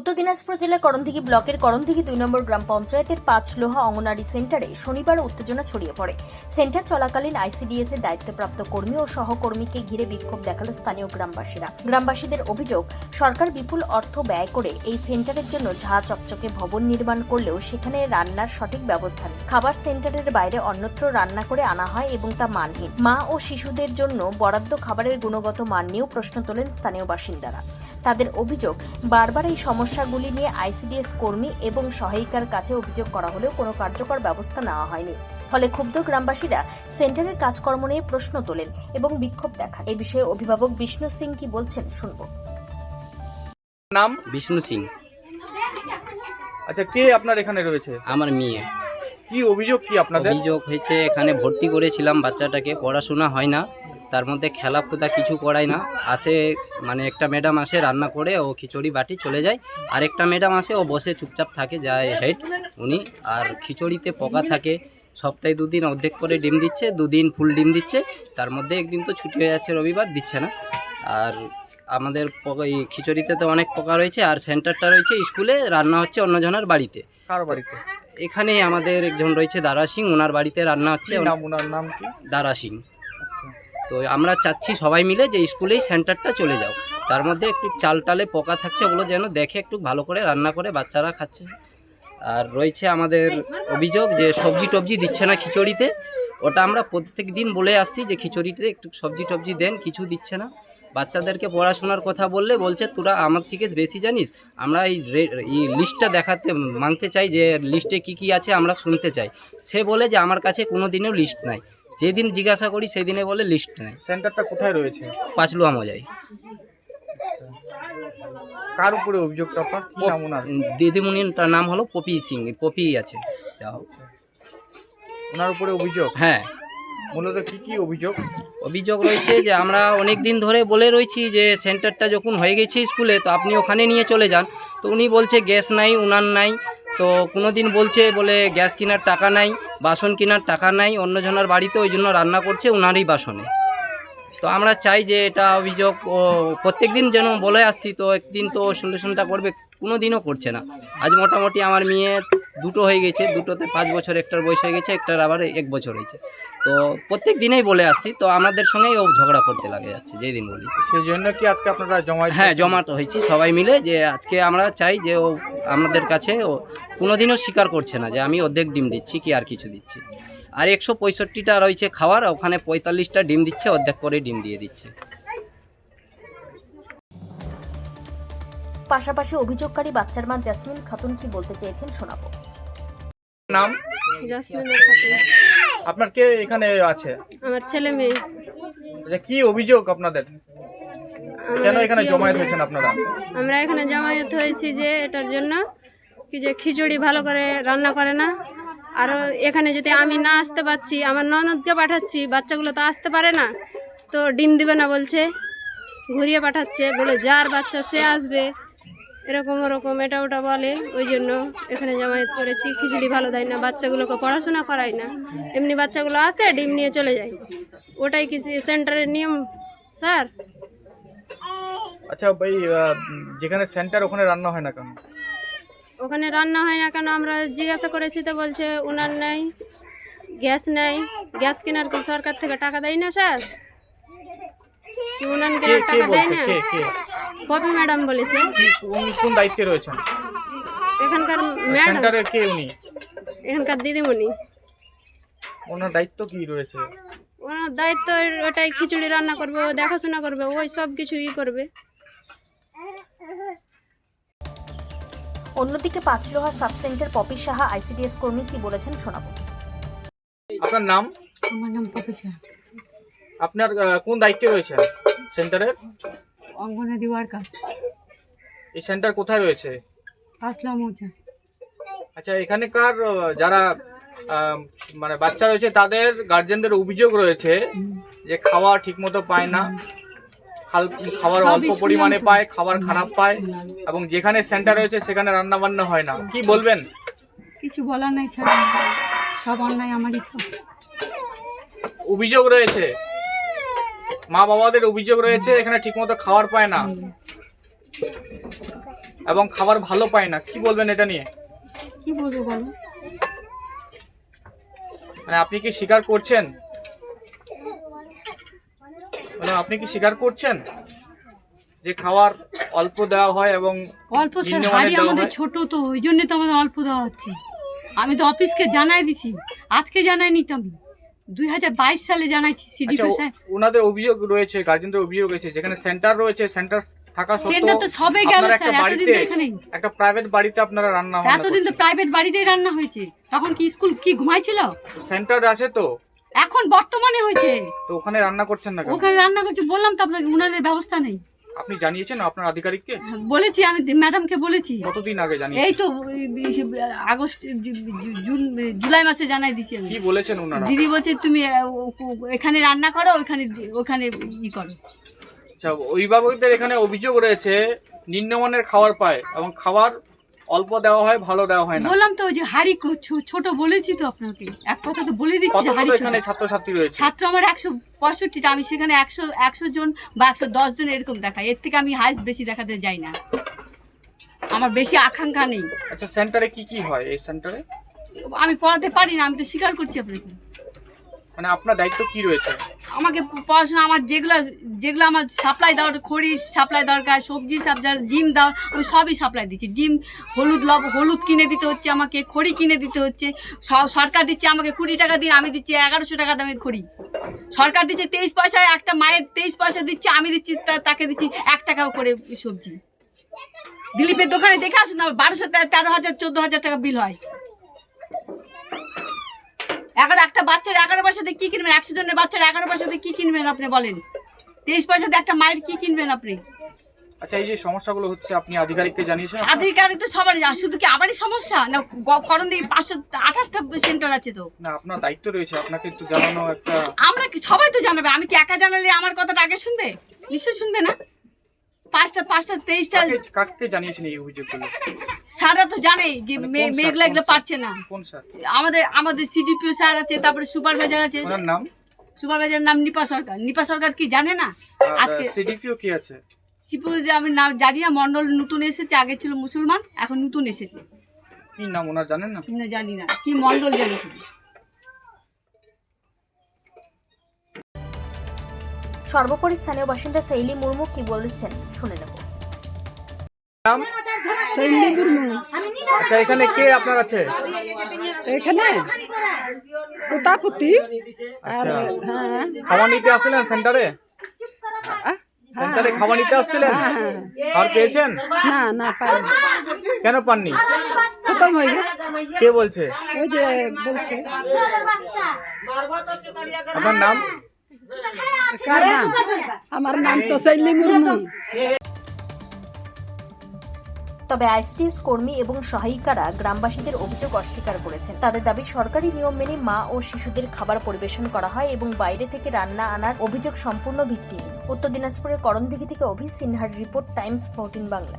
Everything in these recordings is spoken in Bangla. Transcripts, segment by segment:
উত্তর দিনাজপুর জেলার করণদিঘি ব্লকের করণদিঘি দুই নম্বর গ্রাম পঞ্চায়েতের পাঁচ লোহা অঙ্গনারী সেন্টারে শনিবার উত্তেজনা ছড়িয়ে পড়ে। সেন্টার চলাকালীন আইসিডিএস এর দায়িত্বপ্রাপ্ত কর্মী ও সহকর্মীকে ঘিরে বিক্ষোভ দেখাল স্থানীয় গ্রামবাসীরা। গ্রামবাসীদের অভিযোগ, সরকার বিপুল অর্থ ব্যয় করে এই সেন্টারের জন্য ঝা চকচকে ভবন নির্মাণ করলেও সেখানে রান্নার সঠিক ব্যবস্থা নেই। খাবার সেন্টারের বাইরে অন্যত্র রান্না করে আনা হয় এবং তা মানহীন। মা ও শিশুদের জন্য বরাদ্দ খাবারের গুণগত মান নিয়েও প্রশ্ন তোলেন স্থানীয় বাসিন্দারা। তাদের অভিযোগ বারবার এই সমস্যাগুলি নিয়ে আইসিডিএস কর্মী এবং সহায়িকার কাছে অভিযোগ করা হলেও কোনো কার্যকর ব্যবস্থা নেওয়া হয়নি। ফলে ক্ষুব্ধ গ্রামবাসীরা সেন্টারের কাজকর্ম নিয়ে প্রশ্ন তোলেন এবং বিক্ষোভ দেখান। এ বিষয়ে অভিভাবক বিষ্ণু সিং কি বলছেন শুনব। নাম? বিষ্ণু সিং। আচ্ছা কে আপনার এখানে রয়েছে? আমার মেয়ে। কি অভিযোগ কি আপনাদের? অভিযোগ হয়েছে এখানে ভর্তি করেছিলাম বাচ্চাটাকে পড়াশোনা হয় না। তার মধ্যে খেলা খেলাফুদা কিছু করায় না। আসে মানে একটা ম্যাডাম আসে রান্না করে ও খিচুড়ি বাটি চলে যায়। আর একটা ম্যাডাম আসে ও বসে চুপচাপ থাকে যায় হেড উনি। আর খিচুড়িতে পোকা থাকে। সপ্তাহে দুদিন অর্ধেক করে ডিম দিচ্ছে দুদিন ফুল ডিম দিচ্ছে। তার মধ্যে একদিন তো ছুটি হয়ে যাচ্ছে রবিবার দিচ্ছে না। আর আমাদের পোকা- এই খিচুড়িতে তো অনেক পোকা রয়েছে আর সেন্টারটা রয়েছে স্কুলে রান্না হচ্ছে অন্যজনের বাড়িতে। কার বাড়িতে? এখানে আমাদের একজন রয়েছে দারা সিং ওনার বাড়িতে রান্না হচ্ছে। দারা সিং। তো আমরা চাচ্ছি সবাই মিলে যে স্কুলেই সেন্টারটা চলে যাও। তার মধ্যে একটু চাল টালে পোকা থাকছে, ওগুলো যেন দেখে একটু ভালো করে রান্না করে বাচ্চারা খাচ্ছে। আর রয়েছে আমাদের অভিযোগ যে সবজি টবজি দিচ্ছে না খিচুড়িতে। ওটা আমরা প্রত্যেক দিন বলে আসছি যে খিচুড়িতে একটু সবজি টবজি দেন, কিছু দিচ্ছে না। বাচ্চাদেরকে পড়াশোনার কথা বললে বলছে, তোরা আমার থেকে বেশি জানিস? আমরা এই লিস্টটা দেখাতে মাংতে চাই যে লিস্টে কি কি আছে আমরা শুনতে চাই। সে বলে যে, আমার কাছে কোনো দিনও লিস্ট নাই। যেদিন জিজ্ঞাসা করি সেদিনে বলে লিস্ট নেই। সেন্টারটা কোথায় রয়েছে? পাঁচলুয়া মজাই কার উপরে অভিযোগটা? আপনার কি নাম ওনার? দিদিমণির নাম হলো পপি সিং পপি আছে যা হোক। ওনার উপরে অভিযোগ? হ্যাঁ। মূলত কি কি অভিযোগ? অভিযোগ রয়েছে যে আমরা অনেক দিন ধরে বলে রয়েছি যে সেন্টারটা যখন হয়ে গেছে স্কুলে তো আপনি ওখানে নিয়ে চলে যান। তো উনি বলছে গ্যাস নাই উনান নাই। তো কোনো দিন বলছে বলে গ্যাস কেনার টাকা নাই বাসন কেনার টাকা নাই অন্যজনের বাড়িতে ওই জন্য রান্না করছে ওনারই বাসনে। তো আমরা চাই যে এটা অভিযোগ ও প্রত্যেক দিন যেন বলে আসছি তো একদিন তো সলিউশনটা করবে কোনো দিনও করছে না। আজ মোটামুটি আমার মেয়ে দুটো হয়ে গেছে দুটোতে পাঁচ বছর একটার বয়স হয়ে গেছে একটার আবার এক বছর হয়েছে। তো প্রত্যেক দিনেই বলে আসছি তো আমাদের সঙ্গেই ও ঝগড়া করতে লাগে যাচ্ছে যেই দিন বলি। সেই জন্য কি আজকে আপনারা জমা হ্যাঁ জমাটো হয়েছি সবাই মিলে যে আজকে আমরা চাই যে ও আমাদের কাছে ও কোনোদিনও স্বীকার করছে না যে আমি অর্ধেক ডিম দিচ্ছি কি আর কিছু দিচ্ছি। আর একশো পঁয়ষট্টিটা রয়েছে খাওয়ার ওখানে পঁয়তাল্লিশটা ডিম দিচ্ছে অর্ধেক করে ডিম দিয়ে দিচ্ছে। পাশাপাশি অভিযোগকারী বাচ্চার মা জাসমিন খাতুন কি বলতে চেয়েছেন শোনাবো। নাম? জাসমিনের খাতুন। আপনার কে এখানে আছে? আমার ছেলে মেয়ে। আচ্ছা কি অভিযোগ আপনাদের? কেন এখানে জমায়েত? হয়েছেন আপনারা? আমরা এখানে জমায়েত হয়েছি যে এটার জন্য কি যে খিচুড়ি ভালো করে রান্না করে না? আর এখানে যদি আমি না আসতে পারছি, আমার ননদকে পাঠাচ্ছি, বাচ্চাগুলো তো আসতে পারে না, তো ডিম দিবে না বলছে, ঘুরিয়ে পাঠাচ্ছে, বলে যার বাচ্চা সে আসবে। এরকম ওরকম এটা ওটা বলে, ওই জন্য এখানে জামায়াত করেছি, খিচুড়ি ভালো দেয় না, বাচ্চাগুলোকে পড়াশোনা করায় না। এমনি বাচ্চাগুলো আসে, ডিম নিয়ে চলে যায়। ওটাই কি সেন্টারের নিয়ম, স্যার? আচ্ছা ভাই যেখানে সেন্টার, ওখানে রান্না হয় না কেন? ওখানে রান্না হয় না কেন? আমরা জিজ্ঞাসা করেছি তো বলছে উনার নেই গ্যাস নেই। গ্যাস কেনার কি সরকার থেকে টাকা দেয় না স্যার? উনান কেনার টাকা দেয় না? কে কে? পপি ম্যাডাম বলেছে। কোন কোন দায়িত্বে রয়েছেন? এখানকার ম্যাডাম। কে উনি? এখানকার দিদিমণি। ওনার দায়িত্ব কি রয়েছে? ওনার দায়িত্ব ওটাই খিচুড়ি রান্না করবে ও দেখাশোনা করবে ওই সব কিছু ই করবে। অন্যদিকে Panchloha sub centre Popy Saha ICDS কর্মী কি বলেছেন শোনাবো। আপনার নাম? আমার নাম পপিসা আপনার কোন দায়িত্বে রয়েছে সেন্টারের অঙ্গনাদি ওয়ার্কার। এই সেন্টার কোথায় রয়েছে? আসলাম আচ্ছা এখানেকার যারা মানে বাচ্চা রয়েছে তাদের গার্জেনদের অভিযোগ রয়েছে যে খাওয়া ঠিকমতো পায় না। খাবার অল্প পরিমাণে পায় খাবার খারাপ পায় এবং যেখানে সেন্টার রয়েছে সেখানে রান্না বান্না হয় না। কি বলবেন? কিছু বলার নাই স্যার। সব অন্যায় আমারই তো। অভিযোগ রয়েছে। মা বাবাদের অভিযোগ রয়েছে এখানে ঠিকমতো খাবার পায় না। এবং খাবার ভালো পায় না। কি বলবেন এটা নিয়ে? কি বলব বলো? মানে আপনি কি স্বীকার করছেন? মানে আপনি কি স্বীকার করছেন যে খাবার অল্প দেওয়া হয় এবং অল্প স্যার হাড়ি আমাদের ছোট তো ওই জন্য তো আমাদের অল্প দেওয়া হচ্ছে। আমি তো অফিসকে জানাই দিছি। আজকে জানাইনি তো আমি। দুই হাজার বাইশ সালে জানাইছি সিডি আচ্ছা ওনাদের অভিযোগ রয়েছে গার্জেনদের অভিযোগ রয়েছে যেখানে সেন্টার রয়েছে সেন্টার থাকা সেন্টার তো সবে গেল স্যার এতদিন তো এখানেই একটা প্রাইভেট বাড়িতে আপনারা রান্না বান্না এতদিন তো প্রাইভেট বাড়িতেই রান্না হয়েছে। তখন কি স্কুল কি ঘুমাইছিল? সেন্টার আছে তো। এখন বর্তমানে হয়েছে। তো ওখানে রান্না করছেন না কেন? ওখানে রান্না করছে বললাম তো আপনাকে উনানের ব্যবস্থা নেই। আপনি জানিয়েছেন আপনার আধিকারিককে? বলেছি আমি ম্যাডামকে বলেছি। কতদিন আগে জানিয়ে এই তো ওই আগস্ট জু- জু- জুন জুলাই মাসে জানাই দিছি আমি। কি বলেছেন ওনারা দিদি বলছে তুমি আহ, ও- ও- এখানে রান্না করো ওখানে ওখানে ই করো। আচ্ছা অভিভাবকদের এখানে অভিযোগ রয়েছে নিম্নমানের খাবার পায় এবং খাবার অল্প দেওয়া হয় ভালো দেওয়া হয় না। বললাম তো ওই যে হাড়ি ছোট বলেছি তো আপনাকে। এক কথা তো বলে দিচ্ছি যে হাড়ি। এখানে ছাত্রছাত্রী রয়েছে? ছাত্র আমার একশো পঁয়ষট্টিটা আমি সেখানে একশো একশো জন বা একশো দশ জন এরকম দেখাই এর থেকে আমি হাইস্ট বেশি দেখাতে যাই না। আমার বেশি আকাঙ্ক্ষা নেই। আচ্ছা সেন্টারে কি কি হয় এই সেন্টারে আমি পড়াতে পারি না আমি তো স্বীকার করছি আপনাকে। মানে আপনার দায়িত্ব কি রয়েছে? আমাকে পড়াশোনা আমার যেগুলো যেগুলো আমার সাপ্লাই দেওয়ার, খড়ি সাপ্লাই দরকার, সবজি সাপ্লাই ডিম দাও, আমি সবই সাপ্লাই দিচ্ছি। ডিম, হলুদ লব, হলুদ কিনে দিতে হচ্ছে আমাকে, খড়ি কিনে দিতে হচ্ছে। সরকার দিচ্ছে আমাকে কুড়ি টাকা দিয়ে, আমি দিচ্ছি এগারোশো টাকা দামের খড়ি। সরকার দিচ্ছে তেইশ পয়সায় একটা মায়ের তেইশ পয়সা দিচ্ছে, আমি দিচ্ছি তাকে দিচ্ছি এক টাকাও করে সবজি। দিলীপের দোকানে দেখে আসুন না, বারোশো তেরো হাজার, চোদ্দ হাজার টাকা বিল হয়। এগারো একটা বাচ্চার এগারো পয়সাতে কি কিনবেন? একশো জনের বাচ্চার এগারো পয়সাতে কি কিনবেন আপনি বলেন? তেইশ পয়সাতে একটা মায়ের কি কিনবেন আপনি? আচ্ছা এই যে সমস্যাগুলো হচ্ছে আপনি আধিকারিককে জানিয়েছেন আধিকারিক তো সবারই শুধু কি আবারই সমস্যা? না করণ দিকে পাঁচশো আঠাশটা সেন্টার আছে তো। না আপনার দায়িত্ব রয়েছে আপনাকে একটু জানানো একটা আমরা কি সবাই তো জানাবে আমি কি একা জানালে আমার কথাটা আগে শুনবে? নিশ্চয় শুনবে না? পাঁচটা পাঁচটা তেইশটা। কাকে জানিয়েছেন এই অভিযোগগুলো? স্যাররা তো জানেই যে মানে মেয়েগুলো এগুলো পারছে না। কোন স্যার? আমাদের আমাদের সিডিপিও স্যার আছে তারপরে সুপারভাইজার আছে। ওনার নাম? সুপারভাইজার নাম নিপা সরকার। নিপা সরকার কি জানে না? আজকে সিডিপিও কি আছে? শ্রীপুরে আমি নাম জানি না মন্ডল নতুন এসেছে আগে ছিল মুসলমান এখন নতুন এসেছে। কি নাম ওনার জানেন না? না জানি না কি মন্ডল জানি শুধু। সর্বোপরি স্থানীয় বাসিন্দা শৈলী মুর্মু কি বলেছেন শুনে নেব। আচ্ছা এখানে কে আপনার আছে? এখানে? পোতাপুতি আর আচ্ছা। হ্যাঁ। খাবার নিতে আসছিলেন সেন্টারে? সেন্টারে খাবার নিতে আসছিলেন? আর পেয়েছেন? না না পাই কেন পাননি? খতম হয়ে কে বলছে? ওই যে বলছে। আপনার নাম? তবে আইসিডিএস কর্মী এবং সহায়িকারা গ্রামবাসীদের অভিযোগ অস্বীকার করেছেন। তাদের দাবি, সরকারি নিয়ম মেনে মা ও শিশুদের খাবার পরিবেশন করা হয় এবং বাইরে থেকে রান্না আনার অভিযোগ সম্পূর্ণ ভিত্তিহীন। উত্তর দিনাজপুরের করণদিঘি থেকে অভি সিনহার রিপোর্ট, টাইমস, ফোরটিন বাংলা।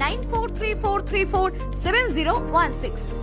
9434347016.